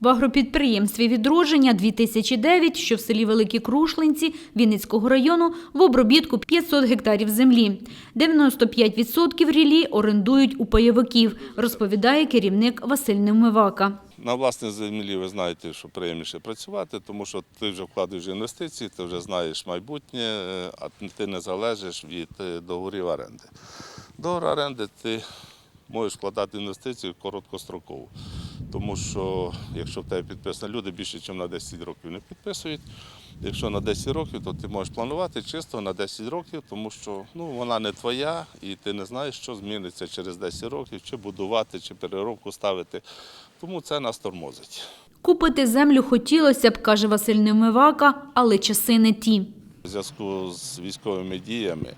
В агропідприємстві відродження 2009, що в селі Великі Крушлинці Вінницького району, в обробітку 500 гектарів землі. 95% рілі орендують у пайовиків, розповідає керівник Василь Невмивака. На власній землі ви знаєте, що приємніше працювати, тому що ти вже вкладаєш інвестиції, ти вже знаєш майбутнє, е, а ти не залежиш від е, договорів оренди. Договор оренди ти можеш вкладати інвестиції короткостроково. Тому що якщо в тебе підписано люди більше, ніж на 10 років не підписують. Якщо на 10 років, то ти можеш планувати чисто на 10 років, тому що ну, вона не твоя, і ти не знаєш, що зміниться через 10 років, чи будувати, чи переробку ставити. Тому це нас тормозить. Купити землю хотілося б, каже Василь Невмивака, але часи не ті. У зв'язку з військовими діями,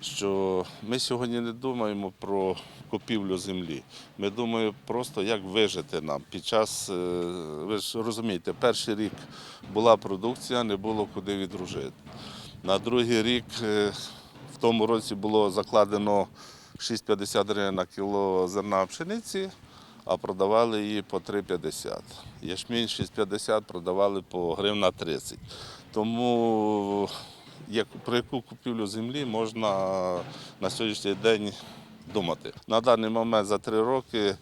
що ми сьогодні не думаємо про купівлю землі. Ми думаємо просто, як вижити нам. Під час, е, ви ж розумієте, перший рік була продукція, не було куди відружити. На другий рік е, в тому році було закладено 6,50 гривень на кіло зерна пшениці, а продавали її по 3,50. Ячмінь 6,50 продавали по гривна 30. Тому про яку купівлю землі можна на сьогоднішній день думати. На даний момент за три роки,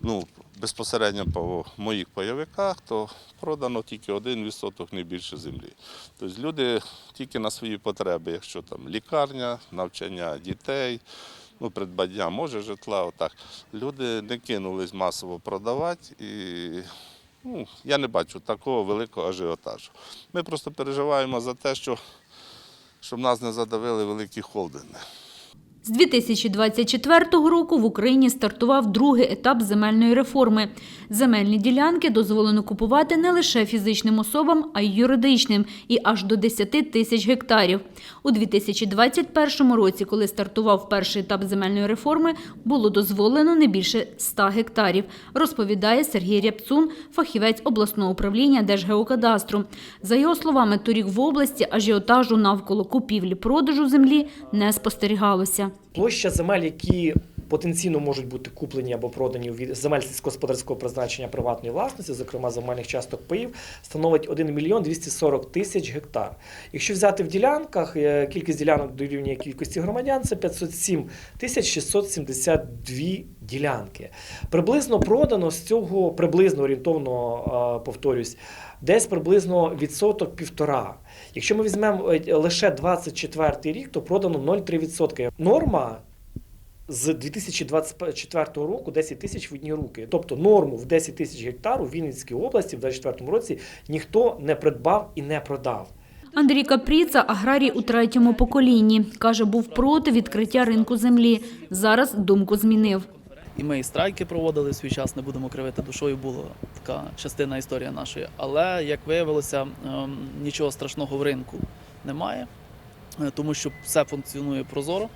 ну, безпосередньо по моїх пайовиках, то продано тільки один відсоток, не більше землі. Тобто люди тільки на свої потреби, якщо там лікарня, навчання дітей, ну, придбання може житла, отак. Люди не кинулись масово продавати і ну, я не бачу такого великого ажіотажу. Ми просто переживаємо за те, що, щоб нас не задавили великі холдинги. З 2024 року в Україні стартував другий етап земельної реформи. Земельні ділянки дозволено купувати не лише фізичним особам, а й юридичним і аж до 10 тисяч гектарів. У 2021 році, коли стартував перший етап земельної реформи, було дозволено не більше 100 гектарів, розповідає Сергій Рябцун, фахівець обласного управління Держгеокадастру. За його словами, торік в області ажіотажу навколо купівлі-продажу землі не спостерігалося. Площа земель, які потенційно можуть бути куплені або продані від земель сільськогосподарського призначення приватної власності, зокрема земельних часток паїв, становить 1 мільйон 240 тисяч гектар. Якщо взяти в ділянках, е, кількість ділянок дорівнює кількості громадян, це 507 тисяч 672 ділянки. Приблизно продано з цього, приблизно орієнтовно, е, повторюсь, десь приблизно відсоток півтора. Якщо ми візьмемо е, лише 24 рік, то продано 0,3%. Норма з 2024 року 10 тисяч в одні руки. Тобто норму в 10 тисяч гектар у Вінницькій області в 2024 році ніхто не придбав і не продав. Андрій Капріца – аграрій у третьому поколінні. Каже, був проти відкриття ринку землі. Зараз думку змінив. І ми і страйки проводили в свій час, не будемо кривити душою, була така частина історії нашої. Але як виявилося, ем, нічого страшного в ринку немає, е, тому що все функціонує прозоро.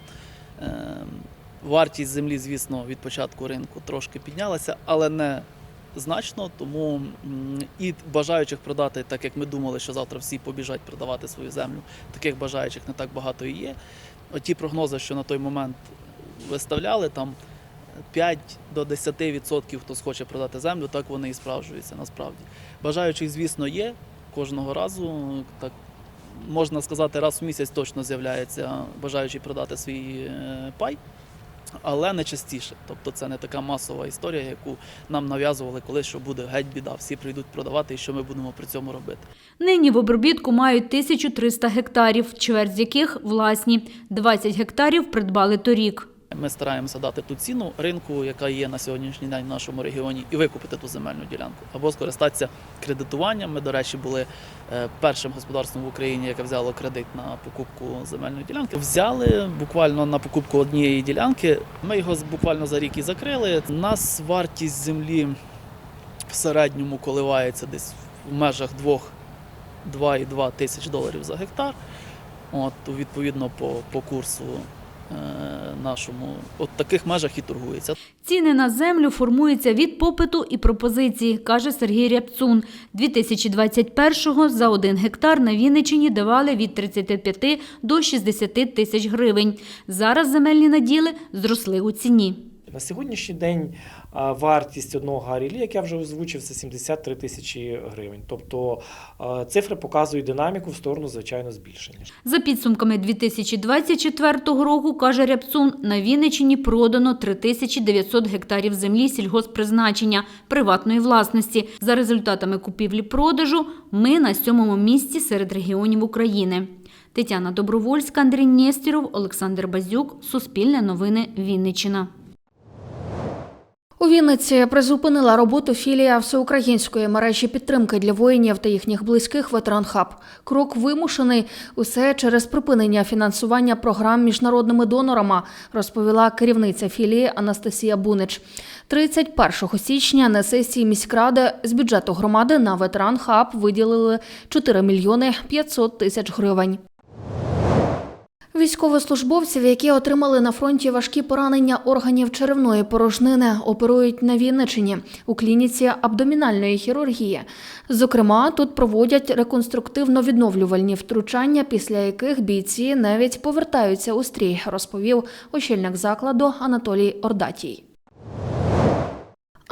Вартість землі, звісно, від початку ринку трошки піднялася, але не значно. Тому і бажаючих продати, так як ми думали, що завтра всі побіжать продавати свою землю. Таких бажаючих не так багато і є. Оті прогнози, що на той момент виставляли, там 5 до 10% хто схоче продати землю, так вони і справджуються насправді. Бажаючих, звісно, є кожного разу. Так можна сказати, раз в місяць точно з'являється бажаючий продати свій е, пай. Але не частіше, тобто це не така масова історія, яку нам нав'язували колись, що буде геть біда. Всі прийдуть продавати, і що ми будемо при цьому робити. Нині в обробітку мають 1300 гектарів, чверть з яких власні. 20 гектарів придбали торік. Ми стараємося дати ту ціну ринку, яка є на сьогоднішній день в нашому регіоні, і викупити ту земельну ділянку або скористатися кредитуванням. Ми, до речі, були е, першим господарством в Україні, яке взяло кредит на покупку земельної ділянки. Взяли буквально на покупку однієї ділянки. Ми його буквально за рік і закрили. У нас вартість землі в середньому коливається десь в межах 2-2,2 тисяч доларів за гектар. От, відповідно, по, по курсу нашому. От таких межах і торгується. Ціни на землю формуються від попиту і пропозиції, каже Сергій Рябцун. 2021-го за один гектар на Вінничині давали від 35 до 60 тисяч гривень. Зараз земельні наділи зросли у ціні. На сьогоднішній день вартість одного гарілі, як я вже озвучив, це 73 тисячі гривень. Тобто цифри показують динаміку в сторону, звичайно, збільшення. За підсумками 2024 року, каже Рябцун, на Вінниччині продано 3900 гектарів землі сільгосппризначення приватної власності. За результатами купівлі-продажу ми на сьомому місці серед регіонів України. Тетяна Добровольська, Андрій Нєстіров, Олександр Базюк. Суспільне новини Вінниччина. У Вінниці призупинила роботу філія всеукраїнської мережі підтримки для воїнів та їхніх близьких ветеран хаб. Крок вимушений усе через припинення фінансування програм міжнародними донорами, розповіла керівниця філії Анастасія Бунич. 31 січня на сесії міськради з бюджету громади на ветеран хаб виділили 4 мільйони 500 тисяч гривень. Військовослужбовців, які отримали на фронті важкі поранення органів черевної порожнини, оперують на Вінничині у клініці абдомінальної хірургії. Зокрема, тут проводять реконструктивно-відновлювальні втручання, після яких бійці навіть повертаються у стрій, розповів очільник закладу Анатолій Ордатій.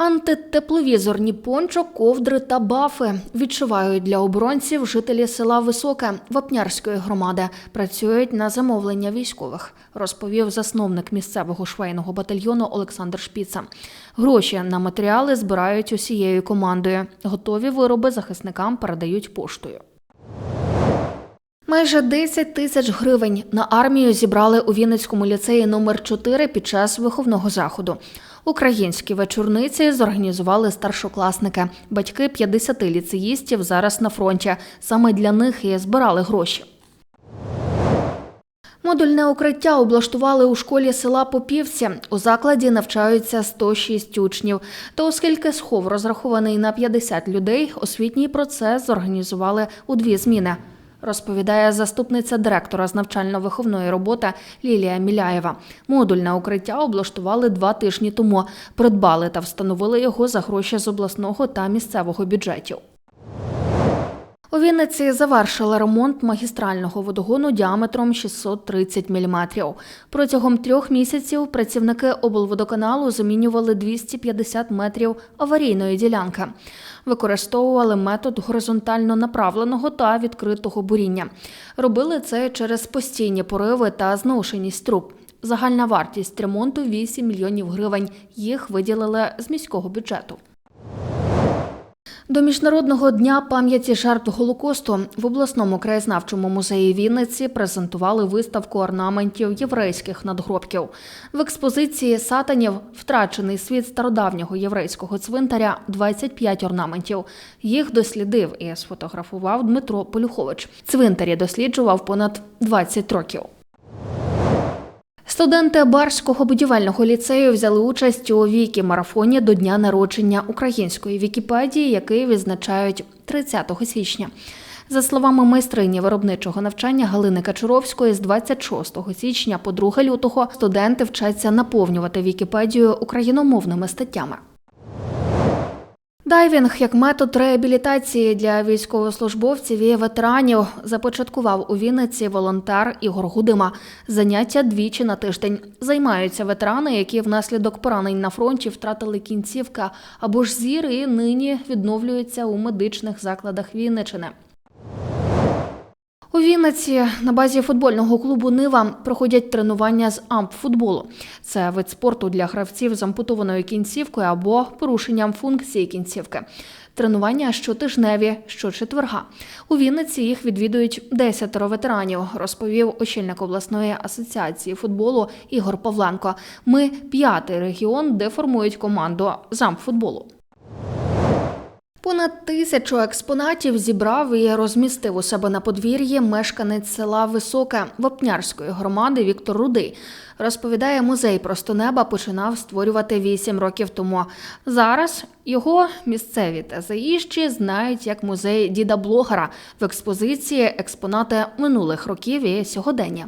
Антитепловізорні пончо, ковдри та бафи відшивають для оборонців жителі села Високе Вапнярської громади. Працюють на замовлення військових, розповів засновник місцевого швейного батальйону Олександр Шпіца. Гроші на матеріали збирають усією командою. Готові вироби захисникам передають поштою. Майже 10 тисяч гривень на армію зібрали у Вінницькому ліцеї номер 4 під час виховного заходу. Українські вечорниці зорганізували старшокласники. Батьки 50 ліцеїстів зараз на фронті. Саме для них і збирали гроші. Модульне укриття облаштували у школі села Попівці. У закладі навчаються 106 учнів. Та оскільки схов розрахований на 50 людей, освітній процес зорганізували у дві зміни. Розповідає заступниця директора з навчально-виховної роботи Лілія Міляєва. Модульне укриття облаштували два тижні тому. Придбали та встановили його за гроші з обласного та місцевого бюджетів. У Вінниці завершили ремонт магістрального водогону діаметром 630 мм. Протягом трьох місяців працівники облводоканалу замінювали 250 метрів аварійної ділянки. Використовували метод горизонтально направленого та відкритого буріння. Робили це через постійні пориви та зношеність труб. Загальна вартість ремонту 8 мільйонів гривень. Їх виділили з міського бюджету. До Міжнародного дня пам'яті жертв Голокосту в обласному краєзнавчому музеї Вінниці презентували виставку орнаментів єврейських надгробків. В експозиції сатанів втрачений світ стародавнього єврейського цвинтаря 25 орнаментів. Їх дослідив і сфотографував Дмитро Полюхович. Цвинтарі досліджував понад 20 років. Студенти Барського будівельного ліцею взяли участь у вікі-марафоні до дня народження української Вікіпедії, який відзначають 30 січня. За словами майстрині виробничого навчання Галини Качуровської, з 26 січня по 2 лютого студенти вчаться наповнювати Вікіпедію україномовними статтями. Дайвінг як метод реабілітації для військовослужбовців і ветеранів започаткував у Вінниці волонтер Ігор Гудима. Заняття двічі на тиждень. Займаються ветерани, які внаслідок поранень на фронті втратили кінцівка або ж зір і нині відновлюються у медичних закладах Вінничини. Вінниці на базі футбольного клубу Нива проходять тренування з ампфутболу. Це вид спорту для гравців з ампутованою кінцівкою або порушенням функції кінцівки. Тренування щотижневі, щочетверга. У Вінниці їх відвідують десятеро ветеранів, розповів очільник обласної асоціації футболу Ігор Павленко. Ми п'ятий регіон, де формують команду з ампфутболу. Понад тисячу експонатів зібрав і розмістив у себе на подвір'ї мешканець села Високе Вапнярської громади Віктор Рудий. Розповідає, музей просто неба починав створювати вісім років тому. Зараз його місцеві та заїжджі знають як музей діда блогера в експозиції експонати минулих років і сьогодення.